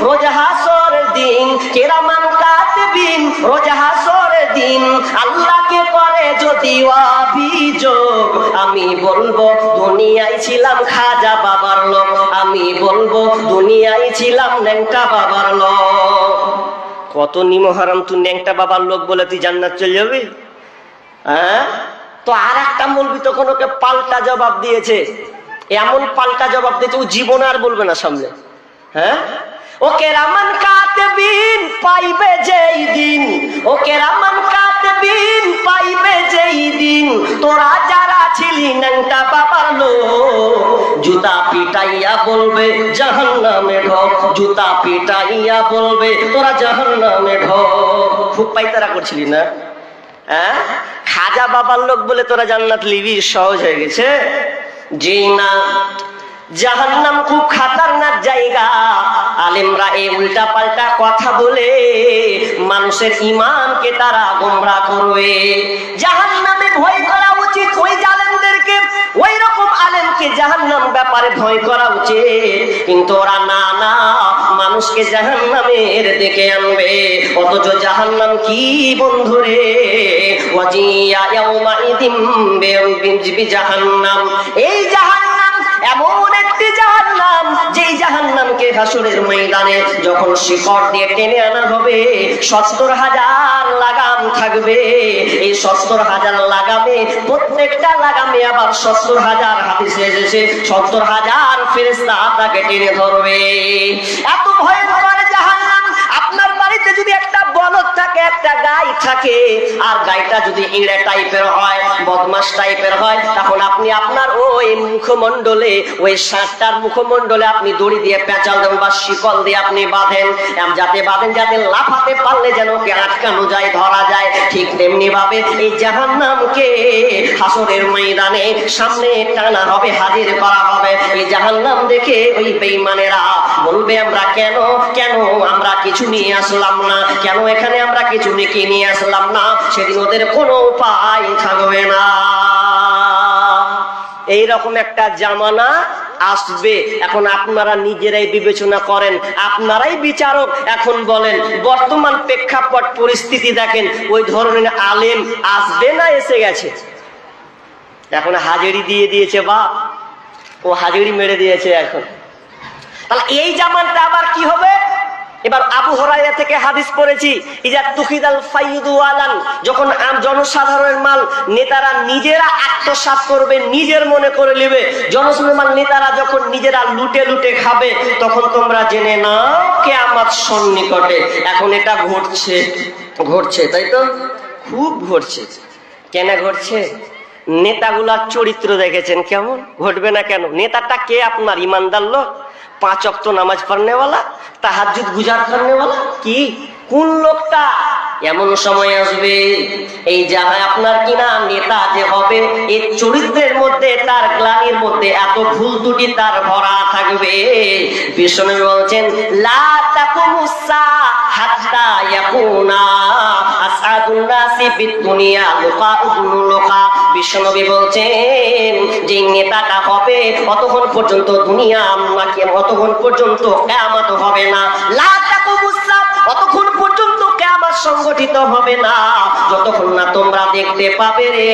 রোজ হাসরের দিন। কেরামান রোজ হাসরের দিন। আল্লাহকে করে যদি অভিযোগ, আমি বলব, দুনিয়ায় ছিলাম খাজা বাবার লোক। আমি বলব, দুনিয়ায় ছিলাম ন্যাংটা বাবার লোক। কত নিমহারাম তুই ন্যাংটা বাবার লোক বলে তুই জান্নাত চলে যাবি? হ্যাঁ? তো আর একটা মলবি তখন ওকে পাল্টা জবাব দিয়েছে। এমন পাল্টা জবাব দিয়েছে, ও জীবন আর বলবে না সামনে। হ্যাঁ? ওকে রামান কাতবিন পাইবে যেই দিন। ওকে রামান কাতবিন পাইবে যেই দিন। তোরা যারা ছিলি নাংটা বাবার লোক, জুতা পিটাইয়া বলবে জাহান নামে ঢোক। জুতা পিটাইয়া বলবে, তোরা জাহান নামে ঢোক। খুব পাইতারা করছিলি না? হ্যাঁ? খাজা বাবার লোক বলে তোরা জান্নাত লিবি, সহজ হয়ে গেছে। জি না জাহান্নাম খুব খাতারনাক জায়গা। আলেমরা এই উল্টা পাল্টা কথা বলে, মানুষের ইমানকে তারা গোমরা করবে জাহান্নামে ভয় করা উচিত ওই জালেমদেরকে ওই রকম আলেমকে জাহান্নাম ব্যাপারে ভয় করা উচিত। কিন্তু ওরা না না, মানুষকে জাহান্নামের দেখে আনবে। অথচ জাহান্নাম কি বন্ধুরে ওয়াজিয়া ইয়াউমাইদিম বিবি জাহান্নাম। এই ময়দানে যখন শিকড় দিয়ে টেনে আনা হবে, সত্তর হাজার লাগাম থাকবে। এই সত্তর হাজার লাগামে, প্রত্যেকটা লাগামে আবার সত্তর হাজার হাদিসে এসেছে। সত্তর হাজার ফেরেস্তা আপনাকে টেনে ধরবে। এত ভয় ধরার জাহান আপনার বাড়িতে যদি থাকে একটা গাই থাকে। আর গাইটা যদি ইংরে টাইপের হয়, বদমাস টাইপের হয়, তখন আপনি আপনার ওই মুখমণ্ডলে, ওই ষাটটার মুখমণ্ডলে আপনি দড়ি দিয়ে পেঁচাল দেন বা শিকল দিয়ে আপনি বাঁধেন। এম যাতে বাঁধেন, যাতে লাফাতে পারলে যেন কে আটকানো যায়, ধরা যায়। ঠিক তেমনি ভাবে এই জাহান্নামকে হাসরের ময়দানে সামনে টানা হবে, হাজির করা হবে। এই জাহান্নাম দেখে ওই বেঈমানেরা বলবে, আমরা কেন কেন আমরা কিছু নিয়ে আসলাম না? কেন এখানে আমরা কিছু নেকি নিয়ে আসলাম না, সেদিন ওদের কোনো উপায় থাকবে না। এই রকম একটা জামানা আসবে। এখন আপনারা নিজেরাই বিবেচনা করেন। আপনারাই বিচারক এখন বলেন, বর্তমান প্রেক্ষাপট পরিস্থিতি দেখেন, ওই ধরনের আলেম আসবে না, এসে গেছে। এখন হাজিরি দিয়ে দিয়েছে, বা ও হাজিরি মেরে দিয়েছে এখন। তাহলে এই জামানটা আবার কি হবে? এবার আবু হরাইয়া থেকে হাদিস পড়েছি, ইজা তুখিদাল ফাইদু আলান যখন জনসাধারণের মাল নেতারা নিজেরা আত্মসাৎ করবে, নিজের মনে করে নেবে। জনসাধারণের মাল নেতারা যখন নিজেরা লুটে লুটে খাবে, তখন তোমরা জেনে নাও কে আমার সন্নিকটে। এখন এটা ঘটছে ঘটছে, তাই তো? খুব ঘটছে। কেন ঘটছে? নেতাগুলার চরিত্র দেখেছেন কেমন? ঘটবে না কেন? নেতাটা কে আপনার? ইমানদার লোক? পাঁচ অক্ত নামাজ পড়নেওয়ালা? তাহাজুদ গুজার করনেওয়ালা? কি? কোন লোকটা? এমন সময় আসবে। এই যাহা আপনার কিনা নেতা যে হবে এই চরিত্রের মধ্যে, তার গ্লানির মধ্যে এত ভুল ত্রুটি, তার ভরা থাকবে। বিষ্ণু বলছেন যে নেতাটা হবে পর্যন্ত দুনিয়া আমাকে, অতক্ষণ পর্যন্ত কেয়ামত হবে না। কেয়ামত সংগঠিত হবে না। যতক্ষণ না তোমরা দেখতে পাবে রে,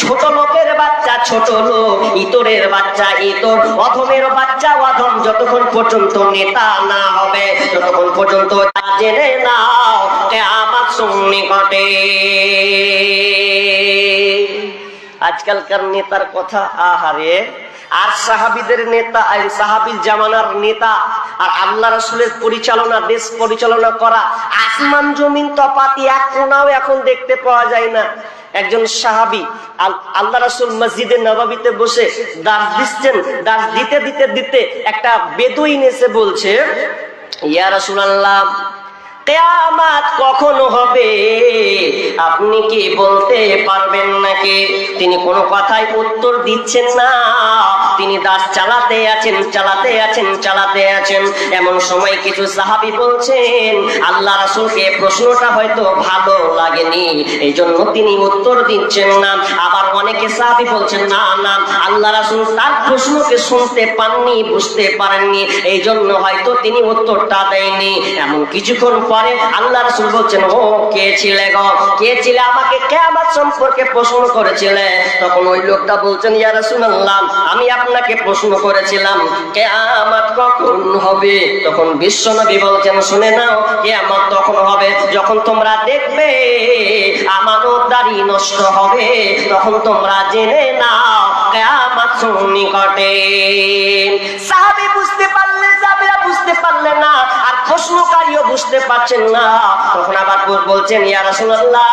ছোট লোকের বাচ্চা, ছোট লোক, ইতরের বাচ্চা, ইতর, অধমের বাচ্চা, অধম, যতক্ষণ পর্যন্ত নেতা না হবে, ততক্ষণ পর্যন্ত জেনে নাও, কেয়ামত সন্নিকটে আজকালকার নেতার কথা, আহারে আর সাহাবিদের নেতা সাহাবির জামানার নেতা আর আল্লাহ রসুলের পরিচালনা, দেশ পরিচালনা করা, আসমান জমিন তপাতি এক কোনাও এখন দেখতে পাওয়া যায় না। একজন সাহাবি আল্লাহ রসুল মসজিদে নবাবিতে বসে দাস দিচ্ছেন, দাস দিতে দিতে দিতে একটা বেদুইন এসে বলছে, ইয়া রসুল আল্লাহ কেয়ামাত কখন হবে? আপনি কি বলতে পারবেন নাকি? তিনি কোনো কথাই উত্তর দিচ্ছেন না। তিনি দাস চালাতে আছেন চালাতে আছেন চালাতে আছেন। এমন সময় কিছু সাহাবি বলছেন, আল্লাহ রাসূলকে প্রশ্নটা হয়তো ভালো লাগেনি। এই জন্য তিনি উত্তর দিচ্ছেন না। আবার অনেকে সাহাবি বলছেন, না না, আল্লাহ রাসূল তার প্রশ্নকে শুনতে পাননি, বুঝতে পারেননি। এই জন্য হয়তো তিনি উত্তরটা দেয়নি। এমন কিছুক্ষণ পরে আল্লাহ রাসূল বলছেন, ও, কে ছিলে গো? কে ছিলে? আমাকে কিয়ামত সম্পর্কে প্রশ্ন করেছিলে? তখন ওই লোকটা বলছেন, ইয়া রাসূলুল্লাহ, আমি আপনাকে প্রশ্ন করেছিলাম, কিয়ামত কখন হবে? তখন বিশ্বনবী বলছেন, শুনে নাও, কিয়ামত তখন হবে। যখন তোমরা দেখবে আমানতদারি নষ্ট হবে, তখন তোমরা জেনে নাও, কিয়ামত নিকটে সাহাবী বুঝতে পারলে সাহাবীরা বুঝতে পারলে না। আর প্রশ্নকারীও বুঝতে পারছেন না। তখন আবার বলছেন, ইয়া রাসূলুল্লাহ,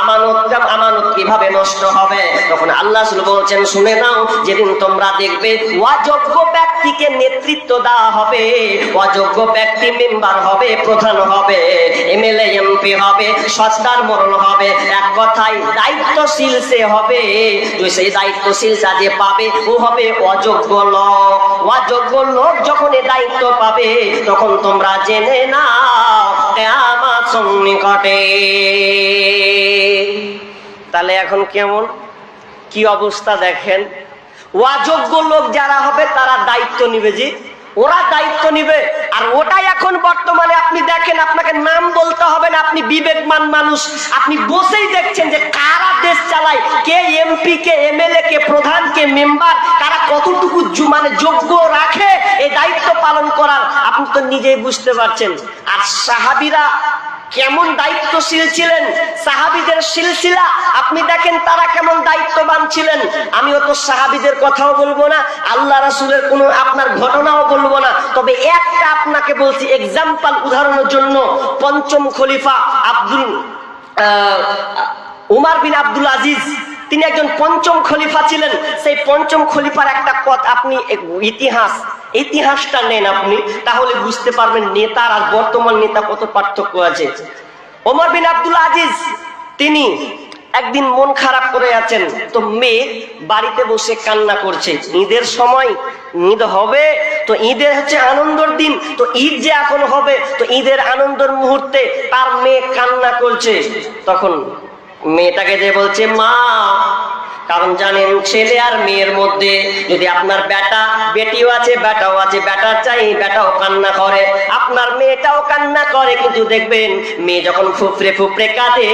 আমানত আমানত কীভাবে নষ্ট হবে? তখন আল্লাহ রাসূল বলছেন, শুনে নাও, যেদিন তোমরা দেখবে অযোগ্য ব্যক্তিকে নেতৃত্ব দেওয়া হবে, অযোগ্য ব্যক্তি মেম্বার হবে, প্রধান হবে, এমএলএ, এমপি হবে সস্তার মরণ হবে, এক কথায় দায়িত্বশীল সে হবে। সেই দায়িত্বশীল যা যে পাবে, ও হবে অযোগ্য লোক। অযোগ্য লোক যখন এ দায়িত্ব পাবে, তখন তোমরা জেনে কেয়ামত সন্নিকটে। তাহলে এখন কেমন? কি অবস্থা দেখেন? অযোগ্য লোক যারা হবে, তারা দায়িত্ব নিবে জি। ওরা দায়িত্ব নিবে। আর ওটাই এখন বর্তমানে আপনি দেখেন, আপনাকে নাম বলতে হবে না, আপনি বিবেকমান মানুষ। আপনি বসেই দেখছেন যে কারা দেশ চালায়, কে এমপি কে এমএলএ কে প্রধান, কে মেম্বার, কারা কতটুকু মানে যোগ্য রাখে এই দায়িত্ব পালন করার তো নিজেই বুঝতে পারছেন। আর সাহাবিরা কেমন দায়িত্বশীল ছিলেন? সাহাবিদের সিলসিলা, আপনি দেখেন তারা কেমন দায়িত্ববান ছিলেন। আমি অত সাহাবিদের কথাও বলব না, আল্লাহ রাসূলের কোনো আপনার ঘটনাও বলব না। তবে একটা আপনাকে বলছি এক্সাম্পল উদাহরণের জন্য পঞ্চম খলিফা আব্দুল উমার বিন আব্দুল আজিজ, তিনি একজন পঞ্চম খলিফা ছিলেন। সেই পঞ্চম খলিফার একটা কথা আপনি, ইতিহাস ইতিহাসটা নেন আপনি, তাহলে বুঝতে পারবেন নেতার আর বর্তমান নেতা কত পার্থক্য আছে। ওমর বিন আব্দুল আজিজ, তিনি একদিন মন খারাপ করে আছেন, তো মেয়ে বাড়িতে বসে কান্না করছে। ঈদের সময়, ঈদ হবে, তো ঈদের হচ্ছে আনন্দের দিন, তো ঈদ যে এখন হবে, তো ঈদের আনন্দের মুহূর্তে তার মেয়ে কান্না করছে। তখন মেয়েটাকে যে বলছে, মা কারণ জানেন, ছেলে আর মেয়ের মধ্যে যদি আপনার বেটা, বেটিও আছে, বেটাও আছে বেটা চাই, বেটাও কান্না করে। আপনার মেয়েটাও কান্না করে, কিন্তু দেখবেন, মেয়ে যখন ফুফরে ফুফরে কাঁদে,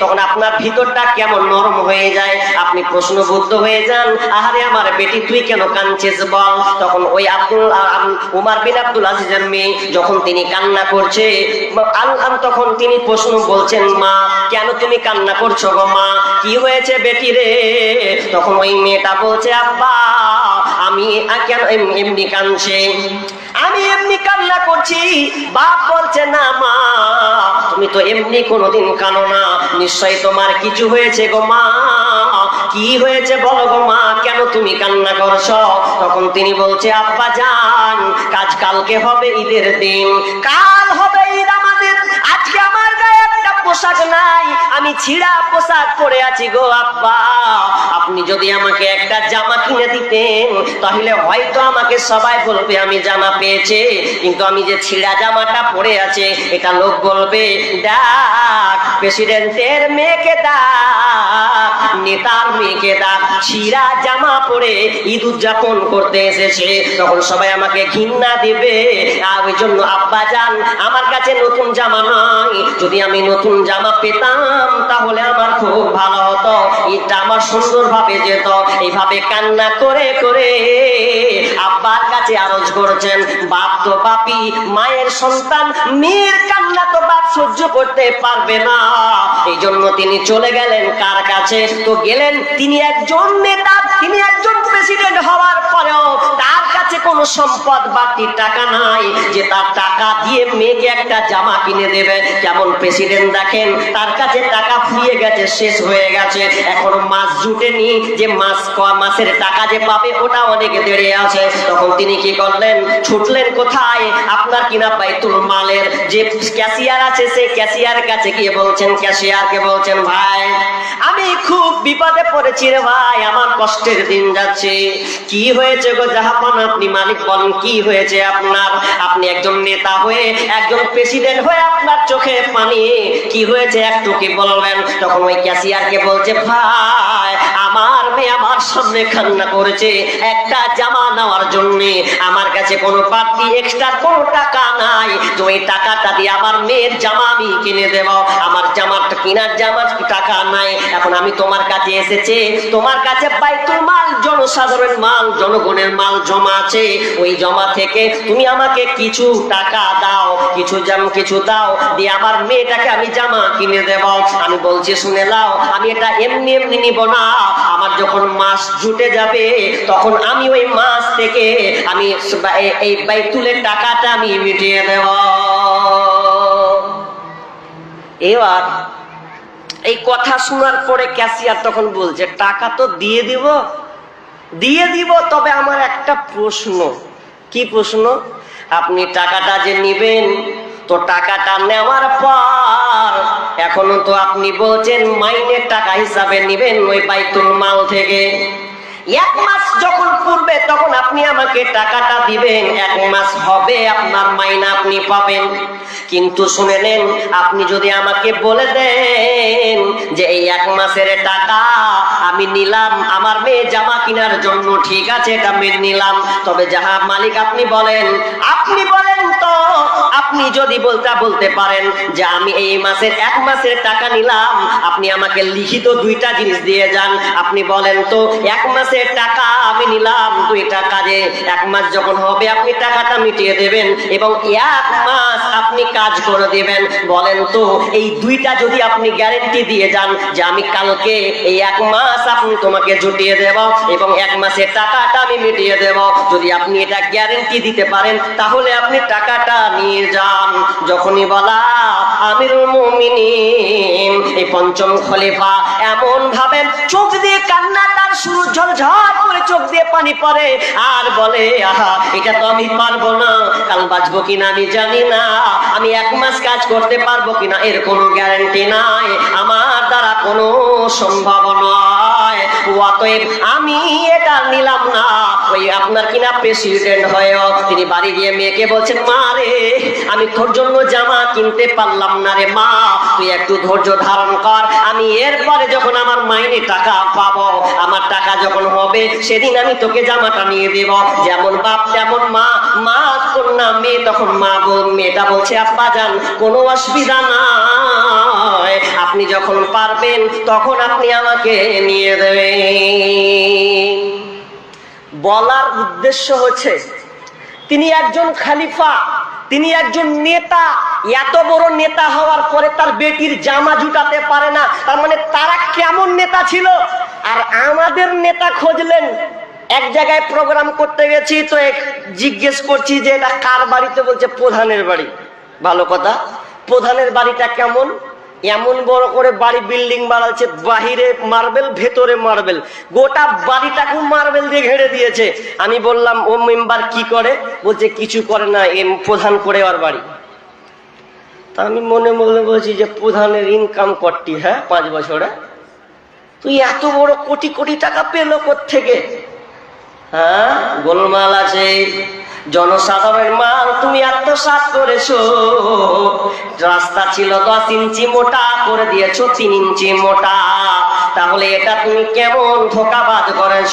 তখন আপনার ভিতরটা কেমন নরম হয়ে যায়। আপনি প্রশ্নবুদ্ধ হয়ে যান, আহারে আমার বেটি, তুই কেন কাঁদছিস বল? তখন ওই আব্দুল উমার বিন আব্দুল আজিজের মেয়ে যখন তিনি কান্না করছে আল্লাহ তখন তিনি প্রশ্ন বলছেন, মা, কেন তুমি কান্না করছ গো মা? কি হয়েছে বেটি রে? তখন ওই মেয়েটা বলছে, আব্বা, আমি কেন এমনি কাঁদছে? আমি এমনি কান্না করছি। বাপ বলছে, না মা, তুমি তো এমনি কোনোদিন কানো না। নিশ্চয়ই তোমার কিছু হয়েছে গো মা। কি হয়েছে বলো গো মা, কেন তুমি কান্না করছ? তখন তিনি বলছে, আব্বা যান কাজ কালকে হবে ঈদের দিন। কাল হবে পোশাক নাই, আমি ছিঁড়া পোশাক পরে আছি গো আব্বা। আপনি যদি আমাকে একটা জামা কিনে দিতেন, তাহলে হয়তো আমাকে সবাই বলবে, আমি জামা পেয়েছে, কিন্তু আমি যে ছিঁড়া জামাটা পরে আছে, এটা লোক বলবে, ডাক প্রেসিডেন্টের মেয়েকে ডাক নেতার মেয়েকে ডাক ছিঁড়া জামা পরে ঈদ উদযাপন করতে এসেছে। তখন সবাই আমাকে দেবে। আর ওই জন্য, আব্বা যান, আমার কাছে নতুন জামা নাই। যদি আমি নতুন জামা পেতাম, তাহলে আমার খুব ভালো হতো। ঈদটা আমার যেত। এইভাবে কান্না করে করে আব্বার কাছে আরজ করেছেন, বাপ তো বাপি, মায়ের সন্তান, মেয়ের কান্না তো বাপ সহ্য করতে পারবে না। এই জন্য তিনি চলে গেলেন কার কাছে? তো গেলেন তিনি একজন নেতা তিনি একজন প্রেসিডেন্ট হওয়ার পরেও তার কোনো সম্পদ, বাড়তি টাকা নাই। যে তার টাকা দিয়ে মেয়েকে একটা জামা কিনে দেবে। যেমন প্রেসিডেন্ট দেখেন, তার কাছে টাকা ফুরিয়ে গেছে, শেষ হয়ে গেছে। এখনও মাছ জুটেনি, যে মাছ ক- মাসের টাকা যে পাবে, ওটা অনেক দেরি আছে। তখন তিনি কি করলেন? ছুটলেন কোথায়? আপনার কিনা বাইতুল মালের যে ক্যাশিয়ার আছে, সেই ক্যাশিয়ার কাছে গিয়ে বলছেন, ক্যাশিয়ারকে বলছেন, ভাই, আমি খুব বিপদে পড়েছি রে ভাই, আমার কষ্টের দিন যাচ্ছে। কি হয়েছে গো জাহাপান? আপনি মালিক বলেন, কি হয়েছে আপনার? আপনি একজন নেতা হয়ে, একজন প্রেসিডেন্ট হয়ে আপনার চোখে পানি। কি হয়েছে একটু কি বলবেন? তখন ওই ক্যাশিয়ারকে বলছে, ভাই, আমার মেয়ে আমার সামনে কান্না করেছে। একটা জামা নেওয়ার জন্য আমার কাছে কোনো বাড়তি এক্সট্রা কোনো টাকা নাই। তো এই টাকাটা দিয়ে আমার মেয়ের জামা আমি কিনে দেব। আমার জামাটা কেনার জামার টাকা নাই। এখন আমি তোমার কাছে এসেছে। তোমার কাছে বাইতুল মাল জনসাধারণ মাল, জনগণের মাল জমা আছে। ওই জমা থেকে তুমি আমাকে কিছু টাকা দাও, কিছু যেন কিছু দাও, দিয়ে আমার মেয়েটাকে আমি জামা কিনে দেব। আমি বলছি, শুনে নাও, আমি এটা এমনি এমনি নিব না। আমার যখন মাস জুটে যাবে, তখন আমি ওই মাস থেকে আমি এই- এই বাইতুলের টাকাটা আমি মিটিয়ে দেব। এবার এই কথা শোনার পরে ক্যাশিয়ার তখন বলছে, টাকা তো দিয়ে দিব দিয়ে দিব, তবে আমার একটা প্রশ্ন। কি প্রশ্ন? আপনি টাকাটা যে নেবেন, তো টাকাটা নেওয়ার পর এখনও তো আপনি বলছেন মাইনের টাকা হিসাবে নেবেন ওই বাইতুল মাল থেকে। এক মাস যখন পূর্বে তখন আপনি আমাকে টাকাটা দিবেন, এক মাস হবে আপনার মাইনা আপনি পাবেন। কিন্তু শুনে নেন, আপনি যদি আমাকে বলে দেন যে এই এক মাসের টাকা আমি নিলাম, আমার মেয়ে জামা কেনার জন্য ঠিক আছে, এটা মেনে নিলাম। তবে যাহা মালিক আপনি বলেন আপনি বলেন তো আপনি যদি বলতে বলতে পারেন যে আমি এই মাসের এক মাসের টাকা নিলাম, আপনি আমাকে লিখিত দুইটা জিনিস দিয়ে যান। আপনি বলেন তো, এক মাসের টাকা আমি নিলাম দুইটা কাজে এক মাস যখন হবে, আপনি টাকাটা মিটিয়ে দেবেন এবং এক মাস আপনি কাজ করে দেবেন। বলেন তো, এই দুইটা যদি আপনি গ্যারেন্টি দিয়ে যান যে আমি কালকে এই এক মাস আপনি তোমাকে জুটিয়ে দেব এবং এক মাসের টাকাটা আমি মিটিয়ে দেব। যদি আপনি এটা গ্যারেন্টি দিতে পারেন, তাহলে আপনি টাকাটা নিয়ে যান। যখনই বলা, আমিরুল মুমিনিন। এই পঞ্চম খলিফা এমন ভাবে চোখ দিয়ে কান্না, তার শুরু ঝলঝল করে চোখ দিয়ে পানি পড়ে আর বলে, আহা, এটা তো আমি পারব না। কাল বাঁচবো কিনা আমি জানি না। আমি এক মাস কাজ করতে পারব কিনা এর কোনো গ্যারান্টি নাই। আমার দ্বারা কোনো সম্ভব নয়। অতএব আমি এটা নিলাম না। ওই আপনার কিনা প্রেসিডেন্ট হয়েও তিনি বাড়ি গিয়ে মেয়েকে বলছেন, মা রে, আমি তোর জন্য জামা কিনতে পারলাম না রে মা। তুই একটু ধৈর্য ধারণ কর। আমি এরপরে যখন আমার মাইনে টাকা পাবো, আমার টাকা যখন হবে, সেদিন আমি তোকে জামাটা নিয়ে দেব। যেমন বাপ, তেমন মা। মা কন্যা, মেয়ে তখন মা বল, মেয়েটা বলছে, আব্বা যান, কোনো অসুবিধা নাই। আপনি যখন পারবেন, তখন আপনি আমাকে নিয়ে দেবেন। বলার উদ্দেশ্য হচ্ছে, তিনি একজন খালিফা, তিনি একজন নেতা। এত বড় নেতা হওয়ার পরে তার বেটির জামা জুটাতে পারে না। তার মানে তারা কেমন নেতা ছিল? আর আমাদের নেতা খুঁজলেন। এক জায়গায় প্রোগ্রাম করতে গেছি, তো এক- জিজ্ঞেস করছি যে এটা কার বাড়িতে? বলছে, প্রধানের বাড়ি। ভালো কথা, প্রধানের বাড়িটা কেমন? এমন বড় করে বাড়ি বিল্ডিং বানাচ্ছে, বাহিরে মার্বেল ভেতরে মার্বেল গোটা বাড়িটাকে মার্বেল দিয়ে ঘেড়ে দিয়েছে। আমি বললাম, ও মেম্বার কি করে? বলছে, কিছু করে না এম প্রধান করে ওর বাড়ি। তা আমি মনে মনে বলছি যে, প্রধানের ইনকাম করটি হ্যাঁ পাঁচ বছরে? তুই এত বড় কোটি কোটি টাকা পেল থেকে হ্যাঁ গোলমাল আছে। জনসাধারণের মাল তুমি আত্মসাত করেছ। রাস্তা ছিল দশ ইঞ্চি মোটা, করে দিয়েছ তিন ইঞ্চি মোটা। তাহলে এটা তুমি কেমন ধোকাবাদ করেছ?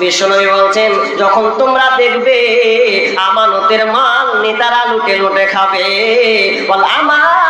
বেসনই বলছেন, যখন তোমরা দেখবে আমানতের মাল, নেতারা লুটে লুটে খাবে। বল নামান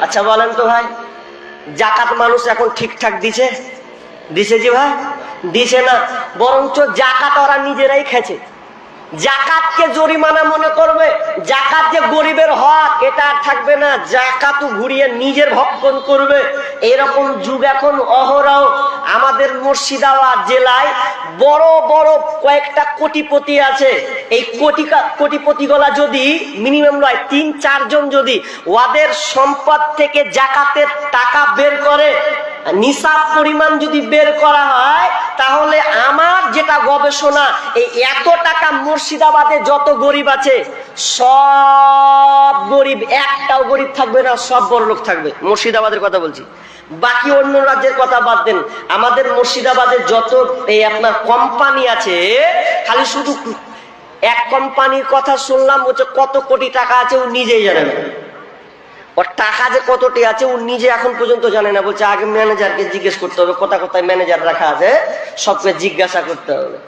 আচ্ছা বলেন তো ভাই, জাকাত মানুষ এখন ঠিকঠাক দিছে? দিছে যে ভাই? দিছে না, বরঞ্চ জাকাত ওরা নিজেরাই খেছে জাকাতকে জরিমানা মনে করবে, জাকাত যে গরিবের হক, এটা আর থাকবে না। জাকাতও ঘুরিয়ে নিজের ভক্ষণ করবে। এরকম যুগ এখন অহরহ। আমাদের মুর্শিদাবাদ জেলায় বড় বড় কয়েকটা কোটিপতি আছে। এই কোটি কোটিপতিগুলা যদি মিনিমাম নয় তিন, চারজন যদি ওদের সম্পদ থেকে জাকাতের টাকা বের করে নিসাব পরিমাণ যদি বের করা হয়, তাহলে আমার যেটা গবেষণা, এই এত টাকা মুর্শিদাবাদে যত গরিব আছে, সব গরিব, একটাও গরিব থাকবে না, সব বড় লোক থাকবে। মুর্শিদাবাদের কথা বলছি। বাকি অন্য রাজ্যের কথা বাদ দেন। আমাদের মুর্শিদাবাদের যত এই আপনার কোম্পানি আছে, খালি শুধু এক কোম্পানির কথা শুনলাম হচ্ছে কত কোটি টাকা আছে, ও নিজেই জানে না। ওর টাকা যে কতটি আছে, ও নিজে এখন পর্যন্ত জানে না। বলছে, আগে ম্যানেজারকে জিজ্ঞেস করতে হবে, কোথায় কোথায় ম্যানেজার রাখা আছে, সবকে জিজ্ঞাসা করতে হবে।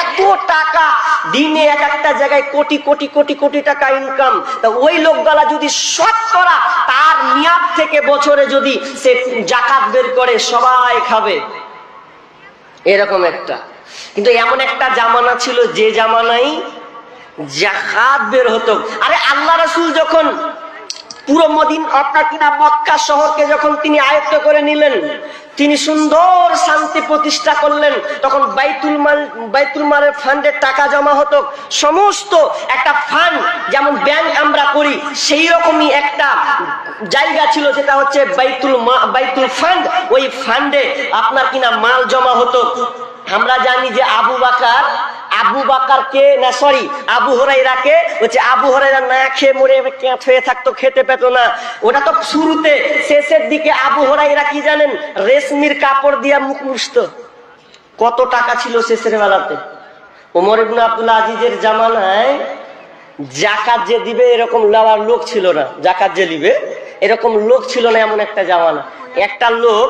এত টাকা, দিনে এক একটা জায়গায় কোটি কোটি কোটি কোটি টাকা ইনকাম তা ওই লোকগুলা যদি শতকরা তার নিয়াদ থেকে বছরে যদি সে জাকাত বের করে, সবাই খাবে। এরকম একটা। কিন্তু এমন একটা জামানা ছিল, যে জামানায় জাকাত বের হতো। আরে আল্লাহ রাসূল যখন পুরো মদিন আপনার কিনা মক্কা শহরকে যখন তিনি আয়ত্ত করে নিলেন, তিনি সুন্দর শান্তি প্রতিষ্ঠা করলেন। তখন বাইতুল মাল, বাইতুল মালের ফান্ডে টাকা জমা হতো। সমস্ত একটা ফান্ড যেমন ব্যাংক আমরা করি, সেই রকমই একটা জায়গা ছিল যেটা হচ্ছে বাইতুল বাইতুল ফান্ড। ওই ফান্ডে আপনার কিনা মাল জমা হতো। আমরা জানি যে আবু বাকার আবু বাকার কে না সরি আবু হরাইরাকে হচ্ছে আবু হরাইরা না খেয়ে মরে হয়ে থাকতো, খেতে পেতো না। ওটা তো শুরুতে, শেষের দিকে আবু হরাইরা কি জানেন? রেশমির কাপড় দিয়া মুখ মুছতো। কত টাকা ছিল শেষের বেলাতে? ওমর ইবনে আব্দুল্লাহ আজিজের জামানায় জাকাত যে দিবে, এরকম লওয়ার লোক ছিল না। জাকাত যে দিবে, এরকম লোক ছিল না এমন একটা জামানা। একটা লোক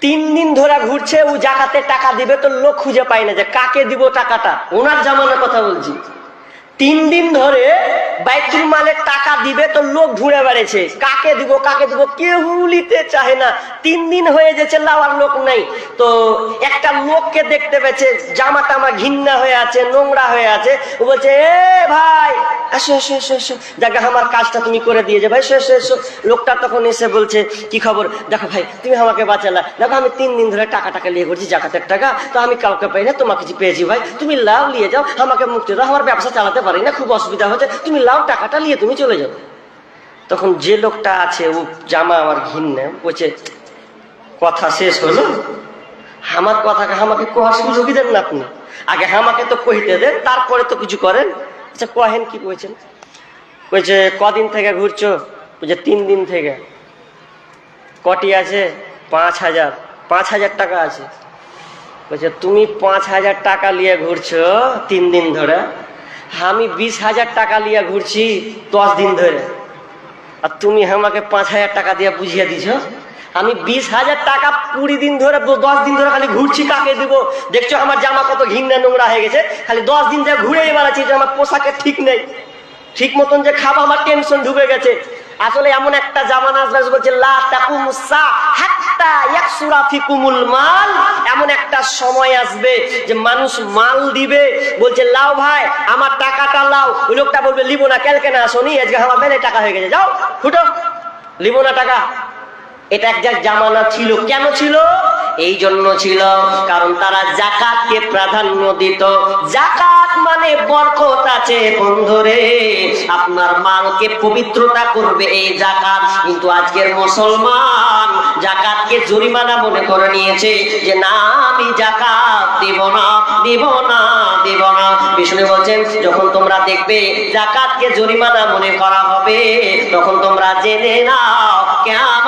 তিন দিন ধরে ঘুরছে, ও জাকাতে টাকা দিবে, তো লোক খুঁজে পায় না যে কাকে দিব টাকাটা। ওনার জামানার কথা বলছি। তিন দিন ধরে বাইতুল মালের টাকা দিবে তো লোক ঘুরে বেড়েছে কাকে দিব কাকে দিব কেউ নিতে চাহে না। তিন দিন হয়ে গেছে, লাওয়ার লোক নাই। তো একটা লোককে দেখতে পেয়েছে, জামা টামা ঘিন্না হয়ে আছে, নোংরা হয়ে আছে। ও বলছে, এ ভাই, আসো এসো এসো এসো জায়গা আমার কাজটা তুমি করে দিয়ে যে ভাই, এসো এসো এসো। লোকটা তখন এসে বলছে, কি খবর? দেখো ভাই, তুমি আমাকে বাঁচালা। দেখো, আমি তিন দিন ধরে টাকা টাকা নিয়ে করছি জাকাতের টাকা। তো আমি কাউকে পাই না, তোমাকে পেয়েছি ভাই, তুমি লাভ নিয়ে যাও। আমাকে মুক্তি দাও, আমার ব্যবসা চালাতে পারি না, খুব অসুবিধা হচ্ছে তুমি লাও, টাকাটা নিয়ে তুমি চলে যাও। তখন যে লোকটা আছে, ও জামা আমার ঘিন্নে বলছে, কথা শেষ হলো? আমার কথা আমাকে কোহার সুযোগই দেন না আপনি। আগে আমাকে তো কহিতে দেন, তারপরে তো কিছু করেন। আচ্ছা কহেন কি বলছেন বলছে কদিন থেকে ঘুরছো? বলছে, তিন দিন থেকে। কটি আছে? পাঁচ হাজার। পাঁচ হাজার টাকা আছে। বলছে, তুমি পাঁচ হাজার টাকা নিয়ে ঘুরছো তিন দিন ধরে? আমি বিশ হাজার টাকা লিয়া ঘুরছি দশ দিন ধরে। আর তুমি আমাকে পাঁচ হাজার টাকা দিয়ে বুঝিয়ে দিছ? আমি বিশ হাজার টাকা কুড়ি দিন ধরে, দশ দিন ধরে খালি ঘুরছি কাকে দিব। দেখছ আমার জামা কত ঘিন্না নোংরা হয়ে গেছে? খালি দশ দিন ধরে ঘুরে বেড়াচ্ছি যে আমার পোশাকের ঠিক নেই। ঠিক মতন যে খাব আমার টেনশন ঢুকে গেছে। আসলে এমন একটা জামানা আসবে বলছে মাল। এমন একটা সময় আসবে যে মানুষ মাল দিবে, বলছে, লাও ভাই, আমার টাকাটা লাও। ওই লোকটা বলবে, লিবো না, কেলকে না আসনি আজকে আমার বেলে টাকা হয়ে গেছে, যাও, ফুটো, লিবো না টাকা। এটা একটা জামানা ছিল। কেন ছিল? এই জন্য ছিল, কারণ তারা জাকাতকে প্রাধান্য দিত। জাকাত মানে বরকত আছে, বন্ধুরে। আপনার মালকে পবিত্রতা করবে এই জাকাত। কিন্তু আজকের মুসলমান জাকাতকে জরিমানা মনে করে নিয়েছে যে, না, আমি জাকাত দিব না দিব না দিব না। বিষ্ণু বলছেন, যখন তোমরা দেখবে জাকাতকে জরিমানা মনে করা হবে, তখন তোমরা জেনে নাও কেমন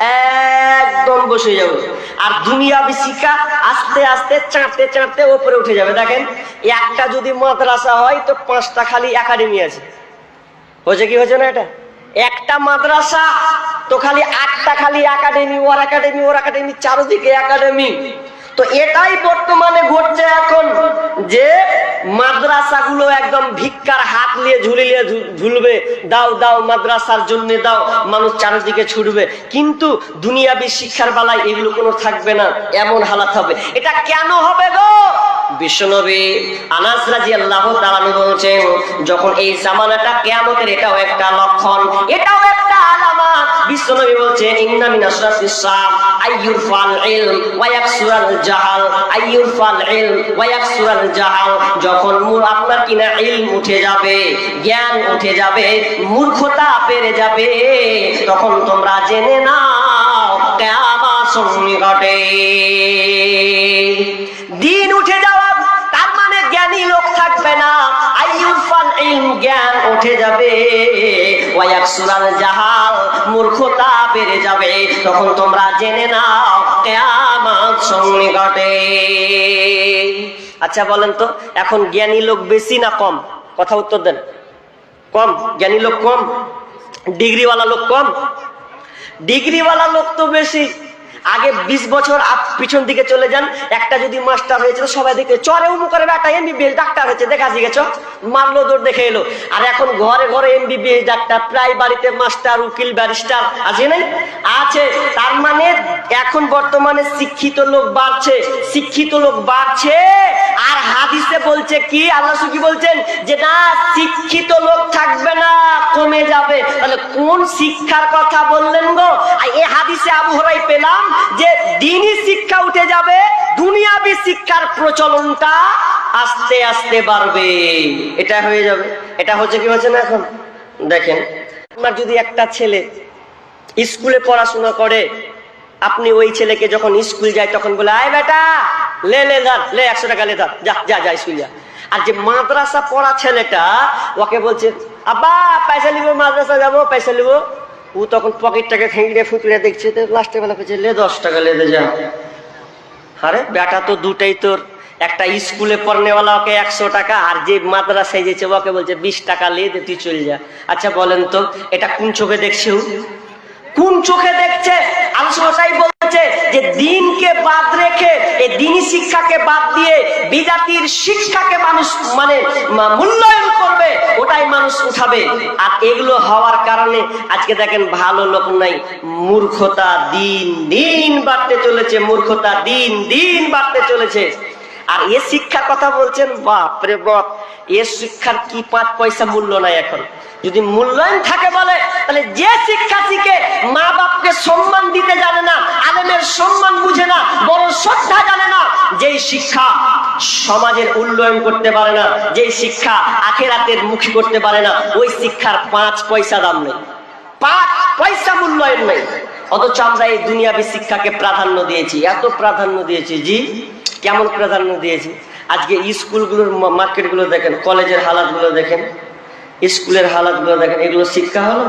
একদম বসে যাবে। আর দুনিয়া বিশিকা আস্তে আস্তে চাঁদতে চাঁদতে ওপরে উঠে যাবে। দেখেন, একটা যদি মাদ্রাসা হয়, তো পাঁচটা খালি একাডেমি আছে। হয়েছে কি হয়েছে না এটা? একটা মাদ্রাসা, তো খালি আটটা খালি একাডেমি ওর একাডেমি ওর একাডেমি চারদিকে একাডেমি তো এটাই বর্তমানে ঘটছে এখন যে মাদ্রাসাগুলো একদম ভিক্ষার হাত নিয়ে ঝুলিয়ে ঝুলবে। দাও দাও, মাদ্রাসার জন্য দাও, মানুষ চারিদিকে ছুটবে। কিন্তু দুনিয়াবি শিক্ষার বেলায় এগুলো কোনো থাকবে না, এমন হালাত হবে। এটা কেন হবে গো? বিশ্বনবী আনাস রাজি আল্লাহ তাআলা বলছেন, যখন এই জামানাটা কিয়ামতের এটাও একটা লক্ষণ, এটাও একটা আলামত। বিশ্বনবী বলছেন ইন্না ইলম জাহাল ইলম জাহাল। যখন মূল আপনার কিনা ইলম উঠে যাবে, জ্ঞান উঠে যাবে, মূর্খতা বেড়ে যাবে, তখন তোমরা জেনে নাও, কিয়ামত সন্নিকটে। দিন উঠে যাওয়া জ্ঞানী লোক থাকবে না। আইয়ুফাল ইলম জ্ঞান উঠে যাবে। ওয়ায়াকসুরাল জাহাল মূর্খতা বেড়ে যাবে। তখন তোমরা জেনে নাও, কিয়ামত সন্নিকটে আচ্ছা বলেন তো, এখন জ্ঞানী লোক বেশি না কম? কথা উত্তর দেন। কম? জ্ঞানী লোক কম? ডিগ্রিওয়ালা লোক কম? ডিগ্রিওয়ালা লোক তো বেশি। আগে বিশ বছর আপ- পিছন দিকে চলে যান। একটা যদি মাস্টার হয়েছিল, সবাই দেখে, চরে উমুকের বেটা এমবিবিএস ডাক্তার হয়েছে, দেখা গেছ? মারলো, দৌড় দেখে এলো। আর এখন ঘরে ঘরে এমবিবিএস ডাক্তার প্রায় বাড়িতে মাস্টার উকিল ব্যারিস্টার আছে নাই? আছে। তার মানে এখন বর্তমানে শিক্ষিত লোক বাড়ছে, শিক্ষিত লোক বাড়ছে। আর হাদিসে বলছে কি? আল্লাহ কি বলছেন? যে না, শিক্ষিত লোক থাকবে না, কমে যাবে। তাহলে কোন শিক্ষার কথা বললেন গো? আর এ হাদিসে আবু হরাই পেলাম যে দিনই শিক্ষা উঠে যাবে, দুনিয়াবি শিক্ষার প্রচলনটা আস্তে আস্তে বাড়বে। এটা হয়ে যাবে। এটা হচ্ছে কি হচ্ছে না এখন? দেখেন আপনার যদি একটা ছেলে স্কুলে পড়াশোনা করে, আপনি ওই ছেলেকে যখন স্কুল যায় তখন বলে, আয় বেটা, লে লে ধর লে, একশো টাকা লে ধর যা যা যা, স্কুল যা। আর যে মাদ্রাসা পড়া ছেলেটা, ওকে বলছে, আব্বা, পয়সা নিবো, মাদ্রাসা যাব, পয়সা নিবো। ও তখন পকেটটাকে খেঁকড়ে ফুকড়ে দেখছে, তো লাস্টে বেলা পেয়েছে লে দশ টাকা লেদে যা। আরে, বেটা তো দুটাই তোর। একটা স্কুলে পড়নেওয়ালা ওকে একশো টাকা, আর যে মাদ্রাসায় যেছে, ওকে বলছে, বিশ টাকা, লে দে, তুই চল যা। আচ্ছা বলেন তো, এটা কোন চোখে দেখছে? কোন চোখে দেখছে? আলোচনাটাই বলছে যে দিনকে বাদ রেখে, এই দিনী শিক্ষাকে বাদ দিয়ে বিজাতির শিক্ষাকে মানুষ মানে মূল্যায়ন করবে, ওটাই মানুষ উঠাবে। আর এগুলো হওয়ার কারণে আজকে দেখেন ভালো লোক নাই। মূর্খতা দিন দিন বাড়তে চলেছে, মূর্খতা দিন দিন বাড়তে চলেছে। আর এ শিক্ষার কথা বলছেন, বাপরে বাপ। এ শিক্ষার কি পাঁচ পয়সা মূল্য নাই এখন? যদি মূল্যায়ন থাকে বলে, তাহলে যে শিক্ষা শিখে মা বাপকে সম্মান দিতে জানে না, আলেমের সম্মান বুঝে না, বড় শ্রদ্ধা জানে না, যেই শিক্ষা সমাজের উন্নয়ন করতে পারে না, যেই শিক্ষা আখেরাতের মুখী করতে পারে না, ওই শিক্ষার পাঁচ পয়সা দাম নেই। পাঁচ পয়সা মূল্যায়ন নেই। অথচ আমরা এই দুনিয়াবি শিক্ষাকে প্রাধান্য দিয়েছি। এত প্রাধান্য দিয়েছি জি, কেমন প্রাধান্য দিয়েছি? আজকে স্কুলগুলোর মার্কেটগুলো দেখেন কলেজের হালাতগুলো দেখেন স্কুলের হালাতগুলো দেখেন এগুলো শিক্ষা হলো?